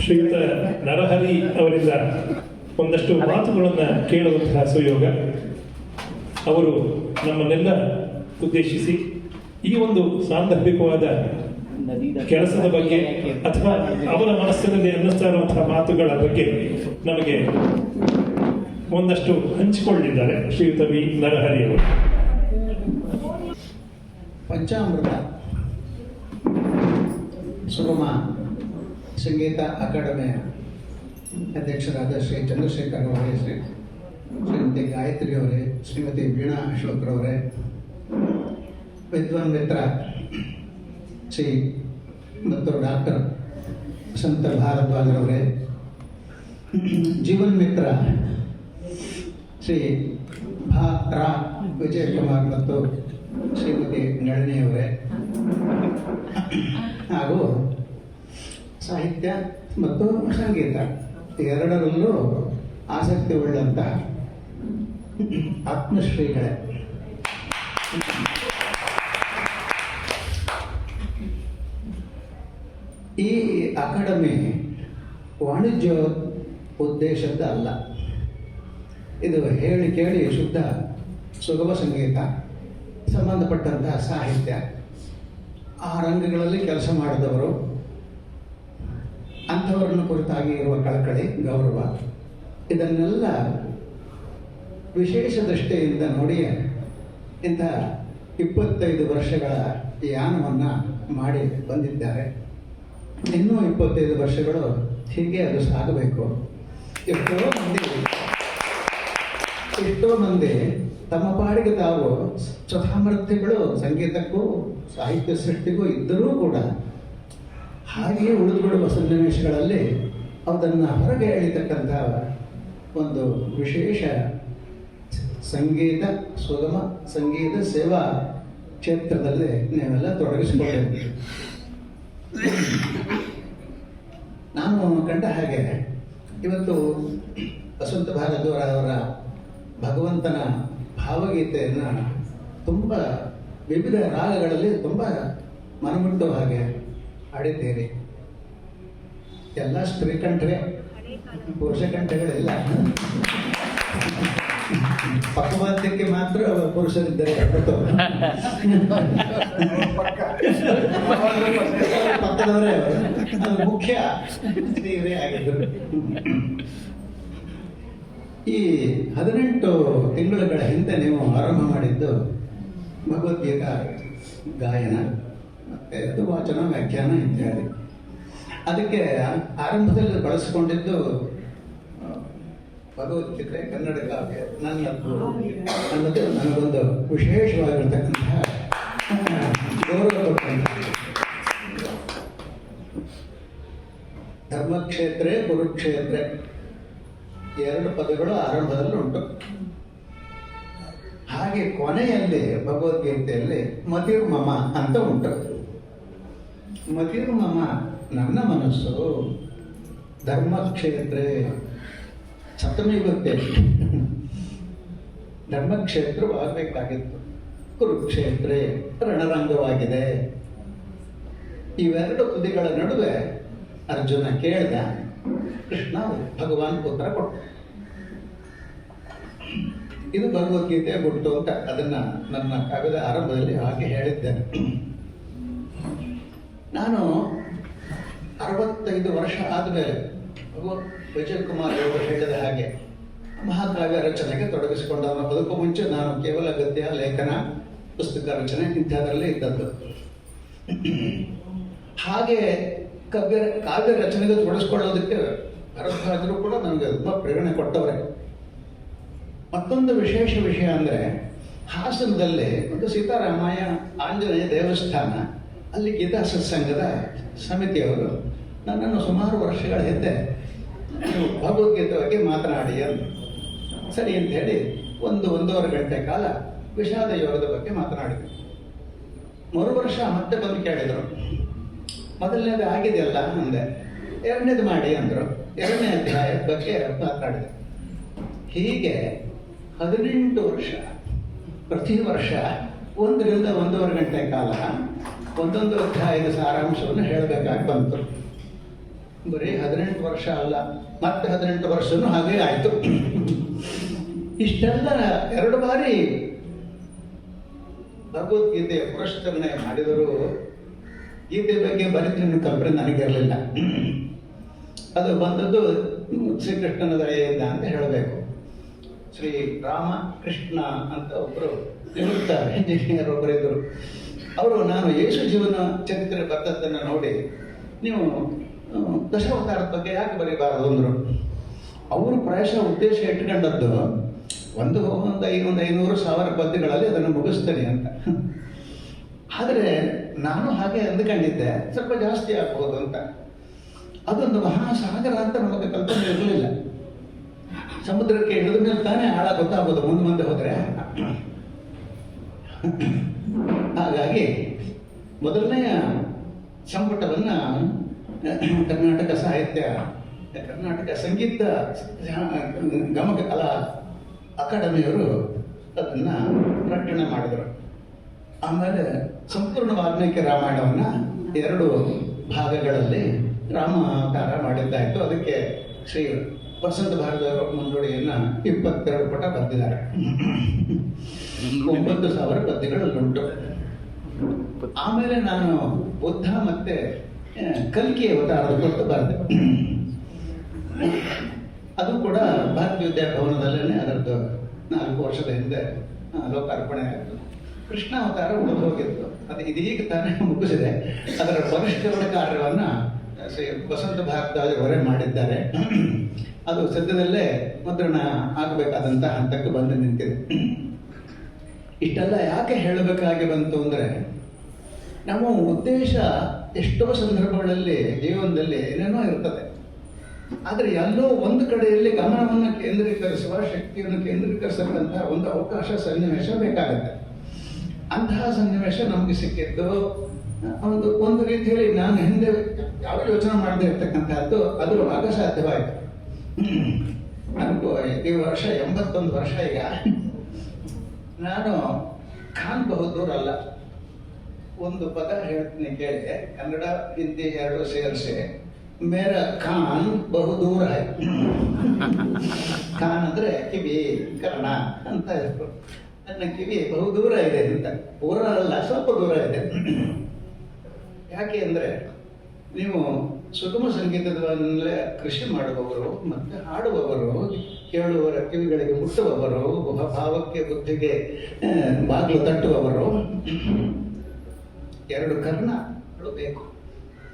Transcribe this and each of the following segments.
ಶ್ರೀಯುತ ನರಹರಿ ಅವರಿಂದ ಒಂದಷ್ಟು ಮಾತುಗಳನ್ನು ಕೇಳುವಂತಹ ಸುಯೋಗ. ಅವರು ನಮ್ಮನ್ನೆಲ್ಲ ಉದ್ದೇಶಿಸಿ ಈ ಒಂದು ಸಾಂದರ್ಭಿಕವಾದ ಕೆಲಸದ ಬಗ್ಗೆ ಅಥವಾ ಅವರ ಮನಸ್ಸಿನಲ್ಲಿ ಅನ್ನಿಸ್ತಾ ಇರುವಂತಹ ಮಾತುಗಳ ಬಗ್ಗೆ ನಮಗೆ ಒಂದಷ್ಟು ಹಂಚಿಕೊಂಡಿದ್ದಾರೆ ಶ್ರೀಯುತ ವಿ ನರಹರಿ ಅವರು. ಪಂಚಾಮೃತ. ಸುಗಮ. ಸಂಗೀತ ಅಕಾಡೆಮಿಯ ಅಧ್ಯಕ್ಷರಾದ ಶ್ರೀ ಚಂದ್ರಶೇಖರ್ ಅವರೇ, ಶ್ರೀ ಶ್ರೀಮತಿ ಗಾಯತ್ರಿ ಅವರೇ, ಶ್ರೀಮತಿ ವೀಣಾ ಅಶೋಕ್ರವರೇ ವಿದ್ವಾನ್ ಮಿತ್ರ ಶ್ರೀ ಮತ್ತು ಡಾಕ್ಟರ್ ಸಂತ ಭಾರದ್ವಾಜರವರೇ ಜೀವನ್ ಮಿತ್ರ ಶ್ರೀ ಭಾ ರಾ ವಿಜಯಕುಮಾರ್ ಮತ್ತು ಶ್ರೀಮತಿ ನಳಿನಿಯವರೇ ಹಾಗೂ ಸಾಹಿತ್ಯ ಮತ್ತು ಸಂಗೀತ. ಎರಡರಲ್ಲೂ ಆಸಕ್ತಿ ಉಳ್ಳಂಥ ಆತ್ಮಶ್ರೀಗಳೇ. ಈ ಅಕಾಡೆಮಿ ವಾಣಿಜ್ಯ ಉದ್ದೇಶದ ಅಲ್ಲ. ಇದು ಹೇಳಿ ಕೇಳಿ ಶುದ್ಧ, ಸುಗಮ ಸಂಗೀತ, ಸಂಬಂಧಪಟ್ಟಂತಹ ಸಾಹಿತ್ಯ. ಆ ರಂಗಗಳಲ್ಲಿ ಕೆಲಸ ಮಾಡಿದವರು ಅಂಥವರನ್ನು ಕುರಿತಾಗಿ ಇರುವ ಕಳಕಳಿ ಗೌರವ, ಇದನ್ನೆಲ್ಲ ವಿಶೇಷ ದೃಷ್ಟಿಯಿಂದ ನೋಡಿ ಇಂಥ ಇಪ್ಪತ್ತೈದು ವರ್ಷಗಳ ಯಾನವನ್ನು ಮಾಡಿ ಬಂದಿದ್ದಾರೆ. ಇನ್ನೂ ಇಪ್ಪತ್ತೈದು ವರ್ಷಗಳು ಹೀಗೆ ಅದು ಸಾಗಬೇಕು. ಎಷ್ಟೋ ಮಂದಿ ಎಷ್ಟೋ ಮಂದಿ ತಮ್ಮ ಪಾಡಿಗೆ ತಾವು ಸ್ವಸಾಮರ್ಥ್ಯಗಳು ಸಂಗೀತಕ್ಕೂ, ಸಾಹಿತ್ಯ ಸೃಷ್ಟಿಗೂ ಇದ್ದರೂ ಕೂಡ ಹಾಗೆಯೇ ಉಳಿದುಬಿಡುವ ಸನ್ನಿವೇಶಗಳಲ್ಲಿ ಅದನ್ನು ಹೊರಗೆ ಎಳಿತಕ್ಕಂಥ ಒಂದು ವಿಶೇಷ ಸಂಗೀತ ಸುಗಮ ಸಂಗೀತ ಸೇವಾ ಕ್ಷೇತ್ರದಲ್ಲಿ ನೀವೆಲ್ಲ ತೊಡಗಿಸಿಕೊಂಡಿದ್ದೀರಿ. ನಾನು ಕಂಡ ಹಾಗೆ ಇವತ್ತು ವಸಂತ ಭಾರದ್ವಾರ ಅವರ ಭಗವಂತನ ಭಾವಗೀತೆಯನ್ನು ತುಂಬ ವಿವಿಧ ರಾಗಗಳಲ್ಲಿ ತುಂಬ ಮನಮುಟ್ಟುವ ಹಾಗೆ ಹಾಡಿದ್ದೀರಿ ಎಲ್ಲ ಸ್ತ್ರೀ ಕಂಠರೆ ಪುರುಷ ಕಂಠಗಳಿಲ್ಲ ಪಕ್ಕವಾದ್ಯಕ್ಕೆ ಮಾತ್ರ ಪುರುಷರಿದ್ದಾರೆ. ಪಕ್ಕದವರೇ. ಮುಖ್ಯ ಸ್ತ್ರೀಯರೇ ಆಗಿದ್ದರು ಈ ಹದಿನೆಂಟು ತಿಂಗಳುಗಳ ಹಿಂದೆ ನೀವು ಆರಂಭ ಮಾಡಿದ್ದು ಭಗವದ್ಗೀತಾ ಗಾಯನ. ಅದು ವಾಚನ ವ್ಯಾಖ್ಯಾನ ಇದ್ದಾರೆ ಅದಕ್ಕೆ ಆರಂಭದಲ್ಲಿ ಬಳಸಿಕೊಂಡಿದ್ದು ಭಗವದ್ಗೀತೆ ಕನ್ನಡ ಕಾವ್ಯ. ನನ್ನದು ಅನ್ನೋದು ನನಗೊಂದು ವಿಶೇಷವಾಗಿರ್ತಕ್ಕಂತಹ ಗೌರವ. ಧರ್ಮಕ್ಷೇತ್ರ ಕುರುಕ್ಷೇತ್ರ. ಎರಡು ಪದಗಳು ಆರಂಭದಲ್ಲಿ ಉಂಟು. ಹಾಗೆ ಕೊನೆಯಲ್ಲಿ ಭಗವದ್ಗೀತೆಯಲ್ಲಿ ಮತಿರ್ಮಮ ಅಂತ ಉಂಟು. ಮತಿರ್ಮಮ ನನ್ನ ಮನಸ್ಸು ಧರ್ಮಕ್ಷೇತ್ರ. ಸಪ್ತಮಿ ಗೊತ್ತೇ ಧರ್ಮಕ್ಷೇತ್ರವಾಗಬೇಕಾಗಿತ್ತು ಕುರುಕ್ಷೇತ್ರ ರಣರಂಗವಾಗಿದೆ. ಇವೆರಡು ತುದಿಗಳ ನಡುವೆ ಅರ್ಜುನ ಕೇಳಿದ, ಕೃಷ್ಣ, ಭಗವಾನ್ ಉತ್ತರ ಕೊಟ್ಟ. ಇದು ಭಗವದ್ಗೀತೆ ಗುಟ್ಟು ಅಂತ ಅದನ್ನ ನನ್ನ ಕಾವ್ಯದ ಆರಂಭದಲ್ಲಿ ಹಾಗೆ ಹೇಳಿದ್ದೇನೆ. ನಾನು ಅರವತ್ತೈದು ವರ್ಷ ಆದಮೇಲೆ ವಿಜಯ್ ಕುಮಾರ್ ಅವರು ಹೇಳಿದ ಹಾಗೆ ಮಹಾಕಾವ್ಯ ರಚನೆಗೆ ತೊಡಗಿಸಿಕೊಂಡ ಅದಕ್ಕೂ ಮುಂಚೆ ನಾನು ಕೇವಲ ಗದ್ಯ, ಲೇಖನ, ಪುಸ್ತಕ ರಚನೆ ಇಂಥದ್ರಲ್ಲೇ ಇದ್ದದ್ದು. ಹಾಗೆ ಕವ್ಯ, ಕಾವ್ಯ ರಚನೆಗೆ ತೊಡಗಿಸ್ಕೊಳ್ಳೋದಕ್ಕೆ ಭರದ್ವಾಜರು ಕೂಡ ನನಗೆ ತುಂಬ ಪ್ರೇರಣೆ ಕೊಟ್ಟವರೇ. ಮತ್ತೊಂದು ವಿಶೇಷ ವಿಷಯ ಅಂದರೆ ಹಾಸನದಲ್ಲಿ ಒಂದು ಸೀತಾರಾಮಯ್ಯ ಆಂಜನೇಯ ದೇವಸ್ಥಾನ ಅಲ್ಲಿ ಗೀತಾ ಸತ್ಸಂಗದ ಸಮಿತಿಯವರು ನನ್ನನ್ನು ಸುಮಾರು ವರ್ಷಗಳ ಹಿಂದೆ ನೀವು ಭಗವದ್ಗೀತೆ ಬಗ್ಗೆ ಮಾತನಾಡಿ ಅಂತ ಸರಿ ಅಂತ ಹೇಳಿ ಒಂದು ಒಂದೂವರೆ ಗಂಟೆ ಕಾಲ ವಿಷಾದ ಯೋಗದ ಬಗ್ಗೆ ಮಾತನಾಡಿದ್ರು. ಮರು ವರ್ಷ ಮತ್ತೆ ಬಂದು ಕೇಳಿದರು. ಮೊದಲನೇದು ಆಗಿದೆಯಲ್ಲ ಅಂದೆ. ಎರಡನೇದು ಮಾಡಿ ಅಂದರು. ಎರಡನೇ ಅಧ್ಯಾಯದ ಬಗ್ಗೆ ಮಾತನಾಡಿದೆ ಹೀಗೆ ಹದಿನೆಂಟು ವರ್ಷ, ಪ್ರತಿ ವರ್ಷ ಒಂದರಿಂದ ಒಂದೂವರೆ ಗಂಟೆ ಕಾಲ ಒಂದೊಂದು ಅಧ್ಯಾಯದ ಸಾರಾಂಶವನ್ನು ಹೇಳಬೇಕಾಗಿ ಬಂತು. ಬರೀ ಹದಿನೆಂಟು ವರ್ಷ ಅಲ್ಲ, ಮತ್ತೆ ಹದಿನೆಂಟು ವರ್ಷನೂ ಹಾಗೆ ಆಯಿತು. ಇಷ್ಟೆಲ್ಲ ಎರಡು ಬಾರಿ ಭಗವದ್ಗೀತೆಯ ಪುರಸ್ಕರಣೆ ಮಾಡಿದರೂ ಗೀತೆ ಬಗ್ಗೆ ಬರಿತೀನಿ ಕಲ್ಪನೆ ನನಗಿರಲಿಲ್ಲ. ಅದು ಬಂದದ್ದು ಶ್ರೀಕೃಷ್ಣನ ದಯೆಯಿಂದ ಅಂತ ಹೇಳಬೇಕು. ಶ್ರೀ ರಾಮ ಕೃಷ್ಣ ಅಂತ ಒಬ್ಬರು ನಿವೃತ್ತ ಇಂಜಿನಿಯರ್ ಒಬ್ಬರಿದ್ದರು ಅವರು ನಾನು ಯೇಸು ಜೀವನ ಚರಿತ್ರೆ ಬರ್ತದ್ದನ್ನು ನೋಡಿ, ನೀವು ದಶಾವತಾರದ ಬಗ್ಗೆ ಯಾಕೆ ಬರೀಬಾರದು ಅಂದರು. ಅವರು ಪ್ರಾಯಶಃ ಉದ್ದೇಶ ಇಟ್ಕೊಂಡದ್ದು ಒಂದು ಒಂದು ಐನೂರು ಐನೂರು ಸಾವಿರ ಪದ್ಯಗಳಲ್ಲಿ ಅದನ್ನು ಮುಗಿಸ್ತೇನೆ ಅಂತ. ಆದರೆ ನಾನು ಹಾಗೆ ಅಂದ್ಕೊಂಡಿದ್ದೆ, ಸ್ವಲ್ಪ ಜಾಸ್ತಿ ಆಗ್ಬೋದು ಅಂತ. ಅದೊಂದು ಮಹಾಸಾಗರ ಅಂತ ನಮಗೆ ಕಲ್ಪನೆ ಇರಲಿಲ್ಲ. ಸಮುದ್ರಕ್ಕೆ ಇಳಿದ ಮೇಲೆ ತಾನೇ ಆಳ ಗೊತ್ತಾಗೋದು ಮುಂದೆ ಮುಂದೆ ಹೋದರೆ. ಹಾಗಾಗಿ ಮೊದಲನೆಯ ಸಂಪುಟವನ್ನು ಕರ್ನಾಟಕ ಸಾಹಿತ್ಯ ಕರ್ನಾಟಕ ಸಂಗೀತ ಗಮಕ ಕಲಾ ಅಕಾಡೆಮಿಯವರು ಅದನ್ನು ಪ್ರಕಟಣೆ ಮಾಡಿದರು. ಆಮೇಲೆ ಸಂಪೂರ್ಣ ವಾಲ್ಮೀಕಿ ರಾಮಾಯಣವನ್ನು ಎರಡು ಭಾಗಗಳಲ್ಲಿ ರಾಮಕಾರ ಮಾಡಿದ್ದಾಯಿತು. ಅದಕ್ಕೆ ಶ್ರೀ ವಸಂತ ಭಾರತದವರ ಮುಂದೂಡಿಯನ್ನು ಇಪ್ಪತ್ತೆರಡು ಪುಟ ಬರೆದಿದ್ದಾರೆ. ಒಂಬತ್ತು ಸಾವಿರ ಪದ್ಯಗಳಲ್ಲುಂಟು ಆಮೇಲೆ ನಾನು ಬುದ್ಧ ಮತ್ತೆ ಆ, ಅವತಾರ ಕುರಿತು ಬರೆದೆ. ಅದು ಕೂಡ ಭಾರತೀಯ ವಿದ್ಯಾಭವನದಲ್ಲೇ ಅದರದ್ದು ನಾಲ್ಕು ವರ್ಷದ ಹಿಂದೆ ಲೋಕಾರ್ಪಣೆ ಆಯಿತು. ಕೃಷ್ಣ ಅವತಾರ ಉಳಿದು ಹೋಗಿತ್ತು. ಅದು ಇದೀಗ ತಾನೇ ಮುಗಿಸಿದೆ. ಅದರ ಪರಿಷ್ಕರಣ ಕಾರ್ಯವನ್ನ ಶ್ರೀ ವಸಂತ ಭಾರತವರೇ ಮಾಡಿದ್ದಾರೆ. ಅದು ಸದ್ಯದಲ್ಲೇ ಮುದ್ರಣ ಆಗಬೇಕಾದಂತಹ ಹಂತಕ್ಕೆ ಬಂದು ನಿಂತಿದೆ. ಇಷ್ಟೆಲ್ಲ ಯಾಕೆ ಹೇಳಬೇಕಾಗಿ ಬಂತು ಅಂದರೆ, ನಮ್ಮ ಉದ್ದೇಶ ಎಷ್ಟೋ ಸಂದರ್ಭಗಳಲ್ಲಿ ಜೀವನದಲ್ಲಿ ಏನೇನೋ ಇರ್ತದೆ. ಆದರೆ ಎಲ್ಲೋ ಒಂದು ಕಡೆಯಲ್ಲಿ ಗಮನವನ್ನು ಕೇಂದ್ರೀಕರಿಸುವ ಶಕ್ತಿಯನ್ನು ಕೇಂದ್ರೀಕರಿಸತಕ್ಕಂತಹ ಒಂದು ಅವಕಾಶ ಸನ್ನಿವೇಶ ಬೇಕಾಗುತ್ತೆ. ಅಂತಹ ಸನ್ನಿವೇಶ ನಮಗೆ ಸಿಕ್ಕಿದ್ದು, ಒಂದು ಒಂದು ರೀತಿಯಲ್ಲಿ ನಾನು ಹಿಂದೆ ಯಾವ ಯೋಚನೆ ಮಾಡದೇ ಇರ್ತಕ್ಕಂಥದ್ದು ಅದು ಆಗ ಸಾಧ್ಯವಾಯಿತು ನನಗೂ ಈ ವರ್ಷ ಎಂಬತ್ತೊಂದು ವರ್ಷ ಈಗ. ನಾನು ಖಾನ್ ಬಹದ್ದೂರ್ ಅಲ್ಲ ಒಂದು ಪದ ಹೇಳ್ತೀನಿ ಕೇಳಿ. ಕನ್ನಡ, ಹಿಂದಿ ಎರಡು ಸೇರಿಸಿ. ಮೇರ ಖಾನ್ ಬಹುದೂರ ಖಾನ್ ಅಂದ್ರೆ ಕಿವಿ, ಕರ್ಣ ಅಂತ ಇತ್ತು ನನ್ನ ಕಿವಿ ಬಹುದೂರ ಇದೆ ಅಂತ. ಊರಲ್ಲ, ಸ್ವಲ್ಪ ದೂರ ಇದೆ. ಯಾಕೆ ಅಂದ್ರೆ, ನೀವು ಸುಗಮ ಸಂಗೀತದಲ್ಲೇ ಕೃಷಿ ಮಾಡುವವರು, ಮತ್ತೆ ಹಾಡುವವರು, ಕೇಳುವವರ, ಕಿವಿಗಳಿಗೆ ಮುಟ್ಟುವವರು ಭಾವಕ್ಕೆ ಬುದ್ಧಿಗೆ ಬಾಗಿಲು ತಟ್ಟುವವರು, ಎರಡು ಕರ್ಣಗಳು ಬೇಕು.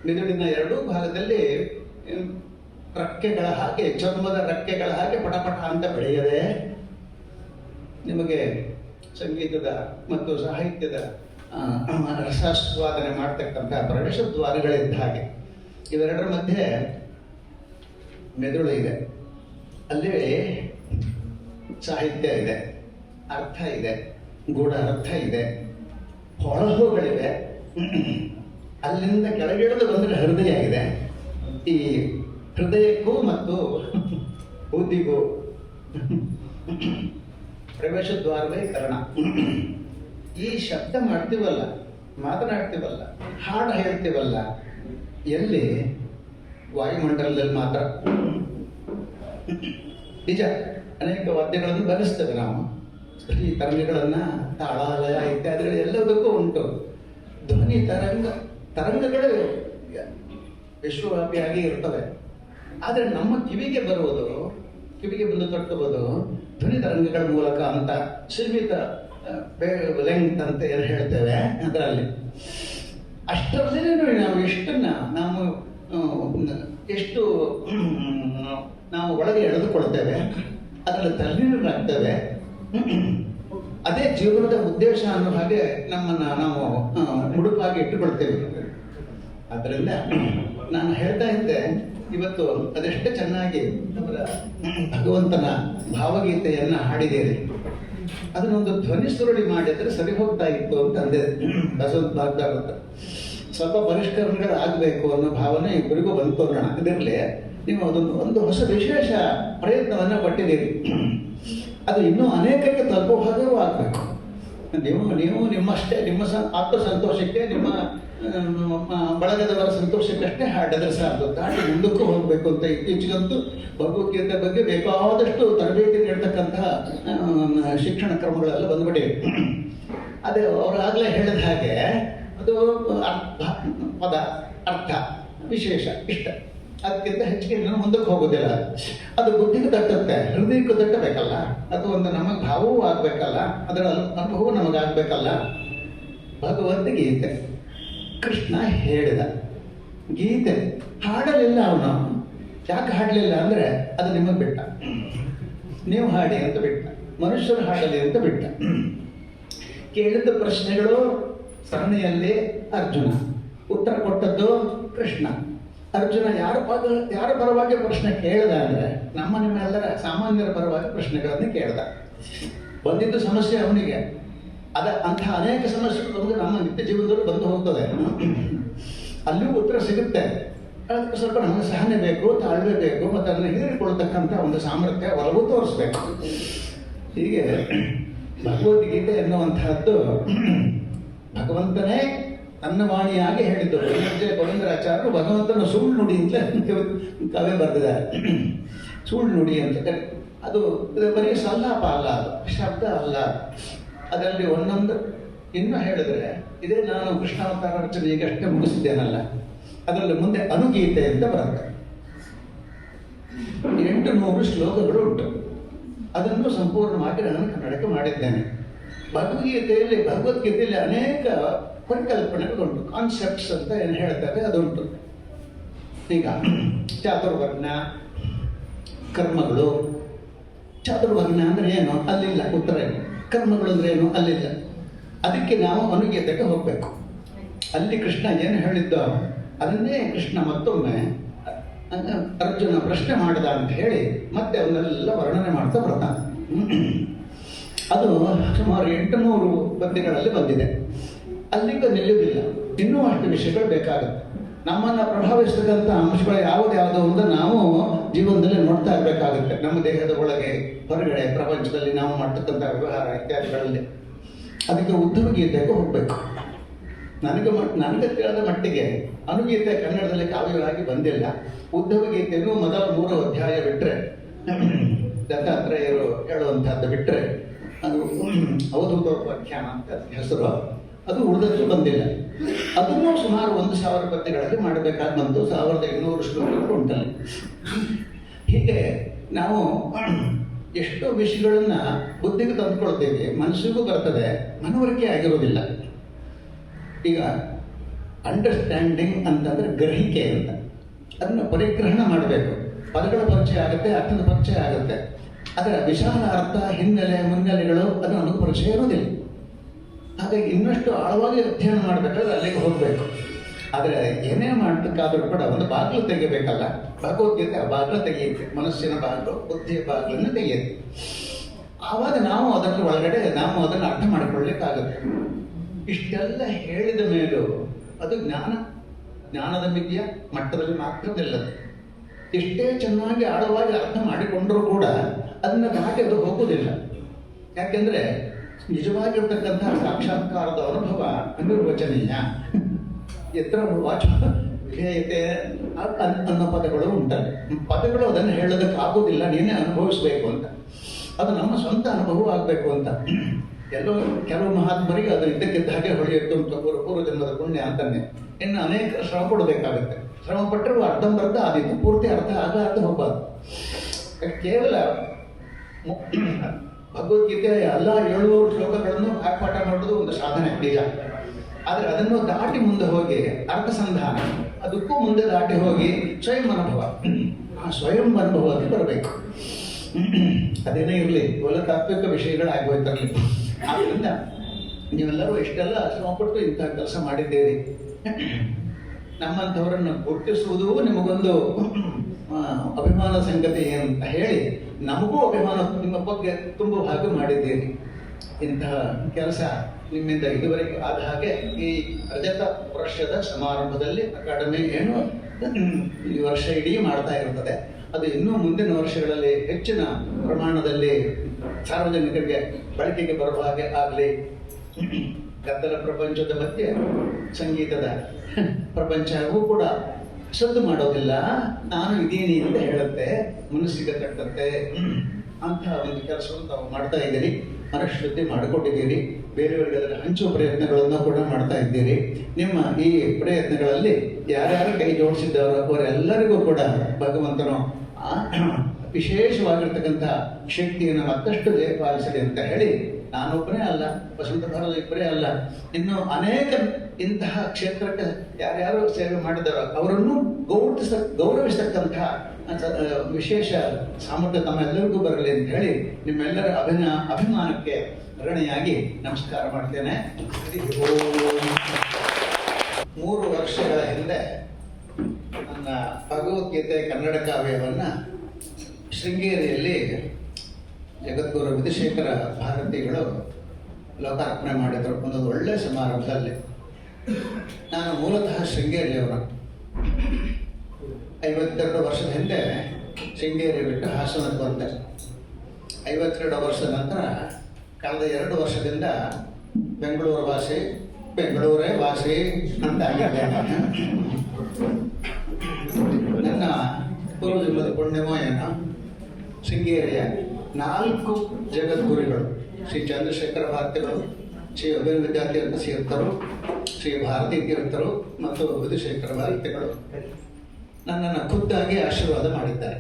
ಮಿದುಳಿನ ಎರಡೂ ಭಾಗದಲ್ಲಿ ರಕ್ಕೆಗಳ ಹಾಗೆ, ಚರ್ಮದ ರಕ್ಕೆಗಳ ಹಾಗೆ ಪಟಪಟ ಅಂತ ಬೆಳೆಯದೆ, ನಿಮಗೆ ಸಂಗೀತದ ಮತ್ತು ಸಾಹಿತ್ಯದ ರಸಾಸ್ವಾದನೆ ಮಾಡ್ತಕ್ಕಂಥ ಪ್ರವೇಶ ದ್ವಾರಗಳಿದ್ದ ಹಾಗೆ. ಇವೆರಡರ ಮಧ್ಯೆ ಮೆದುಳು ಇದೆ. ಅಲ್ಲಿ ಸಾಹಿತ್ಯ ಇದೆ, ಅರ್ಥ ಇದೆ ಗೂಢ ಅರ್ಥ ಇದೆ. ಹೊಳಹುಗಳಿವೆ ಅಲ್ಲಿಂದ ಕೆಳಗಿಳಿದು ಬಂದರೆ ಹೃದಯ ಇದೆ. ಈ ಹೃದಯಕ್ಕೂ ಮತ್ತು ಬುದ್ಧಿಗೂ ಪ್ರವೇಶ ದ್ವಾರವೇ ಕರಣ. ಈ ಶಬ್ದ ಮಾಡ್ತೀವಲ್ಲ, ಮಾತನಾಡ್ತೀವಲ್ಲ, ಹಾಡು ಹೇಳ್ತೀವಲ್ಲ ಎಲ್ಲಿ? ವಾಯುಮಂಡಲದಲ್ಲಿ ಮಾತ್ರ. ನಿಜ. ಅನೇಕ ವಾದ್ಯಗಳನ್ನು ಬರೆಸ್ತೇವೆ ನಾವು. ಈ ತರಂಗಗಳನ್ನು ತಾಳಾಲಯ ಇತ್ಯಾದಿಗಳು ಎಲ್ಲದಕ್ಕೂ ಉಂಟು. ಧ್ವನಿ ತರಂಗ, ತರಂಗಗಳು ವಿಶ್ವವ್ಯಾಪಿಯಾಗಿ ಇರ್ತವೆ. ಆದರೆ ನಮ್ಮ ಕಿವಿಗೆ ಬರುವುದು, ಕಿವಿಗೆ ಬಂದು ತಟ್ಟುವುದು ಧ್ವನಿ ತರಂಗಗಳ ಮೂಲಕ ಅಂತ, ಸೀಮಿತ ಲೆಂತ್ ಅಂತ ಏನು ಹೇಳ್ತೇವೆ ಅದರಲ್ಲಿ. ಅಷ್ಟರಲ್ಲೇ ನಾವು ಎಷ್ಟನ್ನ ನಾವು ಎಷ್ಟು, ನಾವು ಒಳಗೆ ಎಳೆದುಕೊಳ್ತೇವೆ, ಅದರಲ್ಲಿ ತಲ್ಲೀನರಾಗ್ತೇವೆ ಅದೇ ಜೀವನದ ಉದ್ದೇಶ ಅನ್ನೋ ಹಾಗೆ ನಮ್ಮನ್ನ ನಾವು ಮುಡುಪಾಗಿ ಇಟ್ಟುಕೊಳ್ತೇವೆ. ಅದರಿಂದ ನಾನು ಹೇಳ್ತಾ ಇದ್ದೆ, ಇವತ್ತು ಅದೆಷ್ಟು ಚೆನ್ನಾಗಿ ಅವರ ಭಗವಂತನ ಭಾವಗೀತೆಯನ್ನ ಹಾಡಿದ್ದೀರಿ. ಅದನ್ನೊಂದು ಧ್ವನಿ ಸುರುಳಿ ಮಾಡಿದ್ರೆ ಸರಿ ಹೋಗ್ತಾ ಇತ್ತು ಅಂತ ಅಂದೆ ಬಸವಂತ ಭಾಗವತ. ಸ್ವಲ್ಪ ಪರಿಷ್ಕರಣೆಗಳಾಗಬೇಕು ಅನ್ನೋ ಭಾವನೆ ಇಬ್ಬರಿಗೂ ಬಂತು ಅದಿರಲಿ ನೀವು ಅದೊಂದು ಒಂದು ಹೊಸ ವಿಶೇಷ ಪ್ರಯತ್ನವನ್ನು ಪಟ್ಟಿದ್ದೀರಿ. ಅದು ಇನ್ನೂ ಅನೇಕಕ್ಕೆ ತಲುಪೋ ಹಾಗೂ ಆಗಬೇಕು. ನೀವು ನೀವು ನಿಮ್ಮಷ್ಟೇ, ನಿಮ್ಮ ಸ ಆತ್ಮ ಸಂತೋಷಕ್ಕೆ ನಿಮ್ಮ ಬಳಗದವರ ಸಂತೋಷಕ್ಕಷ್ಟೇ ಹಾಡಿದ್ರೆ ಸಾಕು. ದಾಟಿ ಮುಂದಕ್ಕೂ ಹೋಗಬೇಕು ಅಂತ ಇತ್ತೀಚೆಗಂತೂ ಭಗವದ್ಗೀತೆ ಬಗ್ಗೆ ಬೇಕಾದಷ್ಟು ತರಬೇತಿ ನೀಡ್ತಕ್ಕಂತಹ ಶಿಕ್ಷಣ ಕ್ರಮಗಳೆಲ್ಲ ಬಂದ್ಬಿಟ್ಟಿವೆ. ಅದೇ, ಅವರಾಗಲೇ ಹೇಳಿದ ಹಾಗೆ ಅದು ಅರ್ಥ ಪದ ಅರ್ಥ ವಿಶೇಷ, ಇಷ್ಟ. ಅದಕ್ಕಿಂತ ಹೆಚ್ಚಿಗೆ ನಾನು ಮುಂದಕ್ಕೆ ಹೋಗೋದಿಲ್ಲ. ಅದು ಬುದ್ಧಿಗೆ ತಟ್ಟುತ್ತೆ ಹೃದಯಕ್ಕೂ ತಟ್ಟಬೇಕಲ್ಲ ಅದು ಒಂದು ನಮಗೆ ಭಾವವೂ ಆಗಬೇಕಲ್ಲ? ಅದರ ಅನುಭವ ನಮಗಾಗಬೇಕಲ್ಲ ಭಗವದ್ಗೀತೆ ಕೃಷ್ಣ ಹೇಳಿದ ಗೀತೆ. ಹಾಡಲಿಲ್ಲ ಅವನು. ಯಾಕೆ ಹಾಡಲಿಲ್ಲ ಅಂದರೆ ಅದು ನಿಮಗೆ ಬಿಟ್ಟ. ನೀವು ಹಾಡಿ ಅಂತ ಬಿಟ್ಟ. ಮನುಷ್ಯರು ಹಾಡಲಿ ಅಂತ ಬಿಟ್ಟ. ಕೇಳಿದ ಪ್ರಶ್ನೆಗಳು ಸರಣಿಯಲ್ಲಿ ಅರ್ಜುನ. ಉತ್ತರ ಕೊಟ್ಟದ್ದು ಕೃಷ್ಣ. ಅರ್ಜುನ ಯಾರ ಪದ, ಯಾರ ಪರವಾಗಿ ಪ್ರಶ್ನೆ ಕೇಳ್ದ ಅಂದರೆ ನಮ್ಮ ನಿಮ್ಮೆಲ್ಲರ ಸಾಮಾನ್ಯರ ಪರವಾಗಿ ಪ್ರಶ್ನೆಗಳನ್ನು ಕೇಳ್ದ. ಬಂದಿದ್ದು ಸಮಸ್ಯೆ ಅವನಿಗೆ. ಅದ ಅಂಥ ಅನೇಕ ಸಮಸ್ಯೆಗಳು ನಮಗೆ ನಮ್ಮ ನಿತ್ಯ ಜೀವನದಲ್ಲಿ ಬಂದು ಹೋಗ್ತದೆ. ಅಲ್ಲಿಯೂ ಉತ್ತರ ಸಿಗುತ್ತೆ. ಅದಕ್ಕೆ ಸ್ವಲ್ಪ ನಮಗೆ ಸಹನೆ ಬೇಕು, ತಾಳ್ಮೆ ಬೇಕು, ಮತ್ತು ಅದನ್ನು ಹೀರಿಕೊಳ್ತಕ್ಕಂಥ ಒಂದು ಸಾಮರ್ಥ್ಯ ಒಲವು ತೋರಿಸ್ಬೇಕು. ಹೀಗೆ ಭಗವದ್ಗೀತೆ ಎನ್ನುವಂತಹದ್ದು ಭಗವಂತನೇ ತನ್ನ ವಾಣಿಯಾಗಿ ಹೇಳಿದ್ದು ವಿಜಯ ಗೋವಿಂದರಾಚಾರ್ಯರು ಭಗವಂತನ ಸುಳ್ಳು ನುಡಿ ಅಂತ ಕವೆ ಬರೆದಿದ್ದಾರೆ. ಸುಳ್ಳು ನುಡಿ ಅಂತ ಅದು ಬರೀ ಸಲ್ಲಾಪ ಅಲ್ಲ, ಅದು ಶಬ್ದ ಅಲ್ಲ. ಅದರಲ್ಲಿ ಒಂದೊಂದು ಇನ್ನೂ ಹೇಳಿದ್ರೆ, ಇದೇ ನಾನು ಕೃಷ್ಣಾವತಾರ ರಚನೆ ಈಗಷ್ಟೇ ಮುಗಿಸಿದ್ದೇನಲ್ಲ, ಅದರಲ್ಲಿ ಮುಂದೆ ಅನುಗೀತೆ ಅಂತ ಬರುತ್ತೆ. ಎಂಟು ನೂರು ಶ್ಲೋಕಗಳು ಉಂಟು. ಅದನ್ನು ಸಂಪೂರ್ಣವಾಗಿ ನಾನು ಕನ್ನಡಕ್ಕೆ ಮಾಡಿದ್ದೇನೆ. ಭಗವದ್ಗೀತೆಯಲ್ಲಿ ಭಗವದ್ಗೀತೆಯಲ್ಲಿ ಅನೇಕ ಪರಿಕಲ್ಪನೆಗಳುಂಟು. ಕಾನ್ಸೆಪ್ಟ್ಸ್ ಅಂತ ಏನು ಹೇಳ್ತಾರೆ, ಅದುಂಟು. ಈಗ, ಚಾತುರ್ವರ್ಣ, ಕರ್ಮಗಳು. ಚಾತುರ್ವರ್ಣ ಅಂದ್ರೆ ಏನು? ಅಲ್ಲಿಲ್ಲ, ಉತ್ತರ ಇಲ್ಲ. ಕರ್ಮಗಳು ಅಂದ್ರೆ ಏನು? ಅಲ್ಲಿಲ್ಲ. ಅದಕ್ಕೆ ನಾವು ಅನುಗೀತಕ್ಕೆ ಹೋಗಬೇಕು. ಅಲ್ಲಿ ಕೃಷ್ಣ ಏನು ಹೇಳಿದ್ದ? ಅದನ್ನೇ ಕೃಷ್ಣ ಮತ್ತೊಮ್ಮೆ, ಅರ್ಜುನ ಪ್ರಶ್ನೆ ಮಾಡಿದ ಅಂತ ಹೇಳಿ ಮತ್ತೆ ಅವನ್ನೆಲ್ಲ ವರ್ಣನೆ ಮಾಡ್ತಾ ಬರ್ತಾನೆ. ಅದು ಸುಮಾರು ಎಂಟುನೂರು ಪದ್ಯಗಳಲ್ಲಿ ಬಂದಿದೆ. ಅಲ್ಲಿಂದ ನಿಲ್ಲುವುದಿಲ್ಲ. ಇನ್ನೂ ಅಷ್ಟು ವಿಷಯಗಳು ಬೇಕಾಗುತ್ತೆ. ನಮ್ಮನ್ನು ಪ್ರಭಾವಿಸ್ತಕ್ಕಂಥ ಅಂಶಗಳು ಯಾವ್ದು, ಯಾವುದೋ ಅಂತ ನಾವು ಜೀವನದಲ್ಲಿ ನೋಡ್ತಾ ಇರಬೇಕಾಗುತ್ತೆ. ನಮ್ಮ ದೇಹದ ಒಳಗೆ, ಹೊರಗಡೆ, ಪ್ರಪಂಚದಲ್ಲಿ ನಾವು ಮಾಡ್ತಕ್ಕಂಥ ವ್ಯವಹಾರ ಇತ್ಯಾದಿಗಳಲ್ಲಿ. ಅದಕ್ಕೆ ಉದ್ಧವ ಗೀತೆಗೂ ಹೋಗಬೇಕು. ನನಗೆ ಮಟ್ ನನಗೆ ತಿಳಿದ ಮಟ್ಟಿಗೆ ಅನುಗೀತೆ ಕನ್ನಡದಲ್ಲಿ ಕಾವ್ಯವಾಗಿ ಬಂದಿಲ್ಲ. ಗೀತೆಯನ್ನು ಮೊದಲ ಮೂರು ಅಧ್ಯಾಯ ಬಿಟ್ಟರೆ ದತ್ತಾತ್ರೇಯರು ಹೇಳುವಂಥದ್ದು ಬಿಟ್ಟರೆ ಅದು ಅವಧೂತೋಪಾಖ್ಯಾನ ಅಂತ ಹೆಸರು ಅದು. ಉಳಿದಷ್ಟು ಬಂದಿಲ್ಲ. ಅದನ್ನು ಸುಮಾರು ಒಂದು ಸಾವಿರ ಪದ್ಯಗಳಲ್ಲಿ ಮಾಡಬೇಕಾದ ಬಂತು ಸಾವಿರದ ಇನ್ನೂರು ಶ್ಲೋಕಗಳು ಉಂಟಲ್ಲಿ. ಹೀಗೆ ನಾವು ಎಷ್ಟೋ ವಿಷಯಗಳನ್ನು ಬುದ್ಧಿಗೆ ತಂದುಕೊಳ್ತೇವೆ ಮನಸ್ಸಿಗೂ ಬರ್ತದೆ ಮನವರಿಕೆ ಆಗಿರೋದಿಲ್ಲ ಈಗ ಅಂಡರ್ಸ್ಟ್ಯಾಂಡಿಂಗ್ ಅಂತಂದ್ರೆ ಗ್ರಹಿಕೆ ಅಂತ. ಅದನ್ನು ಪರಿಗ್ರಹಣ ಮಾಡಬೇಕು. ಪದಗಳ ಪರಿಚಯ ಆಗುತ್ತೆ ಅರ್ಥದ ಪರಿಚಯ ಆಗುತ್ತೆ. ಅದರ ವಿಶಾಲ ಅರ್ಥ ಹಿನ್ನೆಲೆ ಮುನ್ನೆಲೆಗಳು ಅದು ನಮಗೆ ಪರಿಚಯ ಇರೋದಿಲ್ಲ ಹಾಗಾಗಿ ಇನ್ನಷ್ಟು ಆಳವಾಗಿ ಅಧ್ಯಯನ ಮಾಡಬೇಕಾದ್ರೆ ಅಲ್ಲಿಗೆ ಹೋಗಬೇಕು. ಆದರೆ ಏನೇ ಮಾಡಬೇಕಾದ್ರೂ ಕೂಡ ಒಂದು ಬಾಗಿಲು ತೆಗಿಬೇಕಲ್ಲ ಭಗವದ್ಗೀತೆ ಆ ಬಾಗಿಲು ತೆಗೆಯುತ್ತೆ. ಮನಸ್ಸಿನ ಬಾಗಿಲು, ಬುದ್ಧಿಯ ಬಾಗಿಲನ್ನು ತೆಗೆಯುತ್ತೆ. ಆವಾಗ ನಾವು ಅದಕ್ಕೆ ಒಳಗಡೆ, ನಾವು ಅದನ್ನು ಅರ್ಥ ಮಾಡಿಕೊಳ್ಳಿಕ್ಕಾಗುತ್ತೆ. ಇಷ್ಟೆಲ್ಲ ಹೇಳಿದ ಮೇಲೂ ಅದು ಜ್ಞಾನ. ಜ್ಞಾನದ ಮಿತಿಯ ಮಟ್ಟದಲ್ಲಿ ಮಾತ್ರ ನಿಲ್ಲದು ಎಷ್ಟೇ ಚೆನ್ನಾಗಿ ಆಳವಾಗಿ ಅರ್ಥ ಮಾಡಿಕೊಂಡರೂ ಕೂಡ ಅದನ್ನ ದಾಟಿ ಹೋಗೋದಿಲ್ಲ. ಯಾಕೆಂದ್ರೆ ನಿಜವಾಗಿರ್ತಕ್ಕಂತಹ ಸಾಕ್ಷಾತ್ಕಾರದ ಅನುಭವ ಅನಿರ್ವಚನೀಯ. ಎತ್ತರ ವಾಚ ವಿಧೇಯತೆ ಅನ್ನೋ ಪದಗಳು ಉಂಟಲ್ಲ ಪದಗಳು ಅದನ್ನು ಹೇಳೋದಕ್ಕೆ ಆಗೋದಿಲ್ಲ, ನೀನೇ ಅನುಭವಿಸ್ಬೇಕು ಅಂತ. ಅದು ನಮ್ಮ ಸ್ವಂತ ಅನುಭವ ಆಗಬೇಕು ಅಂತ. ಎಲ್ಲೋ ಕೆಲವು ಮಹಾತ್ಮರಿಗೆ ಅದು ಇದ್ದಕ್ಕಿದ್ದ ಹಾಗೆ ಹೊಳೆಯುತ್ತೆ ಅಂತ ಪೂರ್ವ ಜನ್ಮದ ಪುಣ್ಯ ಅಂತಾನೆ ಇನ್ನು ಅನೇಕ ಶ್ರಮ ಕೊಡಬೇಕಾಗುತ್ತೆ ಶ್ರಮ ಪಟ್ಟರು ಅರ್ಧಂಬರ್ಧ ಆದೀತು. ಪೂರ್ತಿ ಅರ್ಥ ಆಗ ಅರ್ಧ ಹೋಗ್ಬಾರ್ದು ಕೇವಲ ಭಗವದ್ಗೀತೆಯ ಎಲ್ಲ ಏಳುನೂರು ಶ್ಲೋಕಗಳನ್ನು ಪಾಠ ಮಾಡೋದು ಒಂದು ಸಾಧನೆ, ನಿಜ. ಆದರೆ ಅದನ್ನು ದಾಟಿ ಮುಂದೆ ಹೋಗಿ ಅರ್ಥಸಂಧಾನ ಅದಕ್ಕೂ ಮುಂದೆ ದಾಟಿ ಹೋಗಿ ಸ್ವಯಂ ಅನುಭವ. ಆ ಸ್ವಯಂ ಅನುಭವಕ್ಕೆ ಬರಬೇಕು. ಅದೇನೇ ಇರಲಿ ಇವೆಲ್ಲ ತಾತ್ವಿಕ ವಿಷಯಗಳಾಗೋಯ್ತರಲಿ ಆದ್ದರಿಂದ ನೀವೆಲ್ಲರೂ ಇಷ್ಟೆಲ್ಲ ಶ್ರಮಪಟ್ಟು ಇಂಥ ಕೆಲಸ ಮಾಡಿದ್ದೀರಿ. ನಮ್ಮಂಥವರನ್ನು ಗುರುತಿಸುವುದು ನಿಮಗೊಂದು ಅಭಿಮಾನ ಸಂಗತಿ ಅಂತ ಹೇಳಿ, ನಮಗೂ ಅಭಿಮಾನ ನಿಮ್ಮ ಬಗ್ಗೆ ತುಂಬ ಹಾಗೆ ಮಾಡಿದ್ದೀರಿ. ಇಂತಹ ಕೆಲಸ ನಿಮ್ಮಿಂದ ಇದುವರೆಗೆ ಆದ ಹಾಗೆ ಈ ರಜತ ವರ್ಷದ ಸಮಾರಂಭದಲ್ಲಿ ಅಕಾಡೆಮಿ ಏನು ಈ ವರ್ಷ ಇಡೀ ಮಾಡ್ತಾ ಇರ್ತದೆ. ಅದು ಇನ್ನೂ ಮುಂದಿನ ವರ್ಷಗಳಲ್ಲಿ ಹೆಚ್ಚಿನ ಪ್ರಮಾಣದಲ್ಲಿ ಸಾರ್ವಜನಿಕರಿಗೆ ಬಳಕೆಗೆ ಬರುವ ಹಾಗೆ ಆಗಲಿ. ಗದ್ದಲ ಪ್ರಪಂಚದ ಮಧ್ಯೆ ಸಂಗೀತದ ಪ್ರಪಂಚವೂ ಕೂಡ ಸದ್ದು ಮಾಡೋದಿಲ್ಲ. ನಾನು ಇದ್ದೀನಿ ಅಂತ ಹೇಳುತ್ತೆ. ಮನಸ್ಸಿಗೆ ತಟ್ಟತ್ತೆ ಅಂತ ಒಂದು ಕೆಲಸವನ್ನು ತಾವು ಮಾಡ್ತಾ ಇದ್ದೀರಿ. ಮನಃಶುದ್ಧಿ ಮಾಡಿಕೊಂಡಿದ್ದೀರಿ. ಬೇರೆಯವರಿಗೆ ಅದರ ಹಂಚುವ ಪ್ರಯತ್ನಗಳನ್ನು ಕೂಡ ಮಾಡ್ತಾ ಇದ್ದೀರಿ. ನಿಮ್ಮ ಈ ಪ್ರಯತ್ನಗಳಲ್ಲಿ ಯಾರ್ಯಾರು ಕೈ ಜೋಡಿಸಿದ್ದವರು ಅವರೆಲ್ಲರಿಗೂ ಕೂಡ ಭಗವಂತನು ವಿಶೇಷವಾಗಿರ್ತಕ್ಕಂಥ ಶಕ್ತಿಯನ್ನು ಮತ್ತಷ್ಟು ಜಯಪಾಲಿಸಲಿ ಅಂತ ಹೇಳಿ ನಾನೊಬ್ಬನೇ ಅಲ್ಲ, ವಸಂತ ಭಾರತ ಇಬ್ಬರೇ ಅಲ್ಲ. ಇನ್ನು ಅನೇಕ ಇಂತಹ ಕ್ಷೇತ್ರಕ್ಕೆ ಯಾರ್ಯಾರು ಸೇವೆ ಮಾಡಿದಾರೋ, ಅವರನ್ನು ಗೌರವಿಸ ಗೌರವಿಸತಕ್ಕಂತಹ ವಿಶೇಷ ಸಾಮರ್ಥ್ಯ ತಮ್ಮೆಲ್ಲರಿಗೂ ಬರಲಿ ಅಂತ ಹೇಳಿ ನಿಮ್ಮೆಲ್ಲರ ಅಭಿನ, ಅಭಿಮಾನಕ್ಕೆ ಋಣಿಯಾಗಿ ನಮಸ್ಕಾರ ಮಾಡ್ತೇನೆ. ಮೂರು ವರ್ಷಗಳ ಹಿಂದೆ ನನ್ನ ಭಗವದ್ಗೀತೆ ಕನ್ನಡ ಕಾವ್ಯವನ್ನು ಶೃಂಗೇರಿಯಲ್ಲಿ ಜಗದ್ಗುರು ವಿಧುಶೇಖರ ಭಾರತಿಗಳು ಲೋಕಾರ್ಪಣೆ ಮಾಡಿದರು ಒಂದು ಒಳ್ಳೆಯ ಸಮಾರಂಭದಲ್ಲಿ ನಾನು ಮೂಲತಃ ಶೃಂಗೇರಿಯವರು. ಐವತ್ತೆರಡು ವರ್ಷದ ಹಿಂದೆ ಶೃಂಗೇರಿ ಬಿಟ್ಟು ಹಾಸನಕ್ಕೆ ಬಂದೆ. ಐವತ್ತೆರಡು ವರ್ಷದ ನಂತರ ಕಳೆದ ಎರಡು ವರ್ಷದಿಂದ ಬೆಂಗಳೂರು ವಾಸಿ, ಬೆಂಗಳೂರೇ ವಾಸಿ ಅಂತ ನನ್ನ ಪೂರ್ವಜನ್ಮದ ಪುಣ್ಯಮೋ ಏನೋ? ಶೃಂಗೇರಿಯ. ನಾಲ್ಕು ಜಗದ್ಗುರುಗಳು, ಶ್ರೀ ಚಂದ್ರಶೇಖರ ಭಾರತಿಗಳು, ಶ್ರೀ ಅಭಿನ ವಿದ್ಯಾರ್ಥಿ ತೀರ್ಥರು ಶ್ರೀ ಭಾರತಿ ತೀರ್ಥರು ಮತ್ತು ವಿಧುಶೇಖರ ಭಾರತಿಗಳು. ನನ್ನನ್ನು ಖುದ್ದಾಗಿ ಆಶೀರ್ವಾದ ಮಾಡಿದ್ದಾರೆ.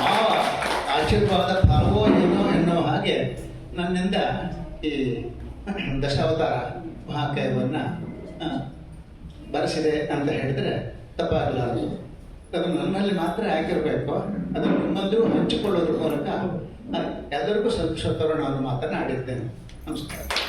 ಆ ಆಶೀರ್ವಾದ ಫಲವೋ ಏನೋ ಎನ್ನುವ ಹಾಗೆ ನನ್ನಿಂದ ಈ ದಶಾವತಾರ ಮಹಾಕಾಯವನ್ನು ಬರೆಸಿದೆ ಅಂತ ಹೇಳಿದ್ರೆ ತಪ್ಪಾಗಲಾರದು. ಅದು ನನ್ನಲ್ಲಿ ಮಾತ್ರ ಆಗಿರಬೇಕು. ಅದು ನಿಮ್ಮಲ್ಲೂ ಹಂಚಿಕೊಳ್ಳೋದ್ರ ಮೂಲಕ ಎಲ್ಲರಿಗೂ ಸಂತೋಷ ತರೋಣ ಅನ್ನೋ ಮಾತನ್ನು ಆಡಿರ್ತೇನೆ. ನಮಸ್ಕಾರ.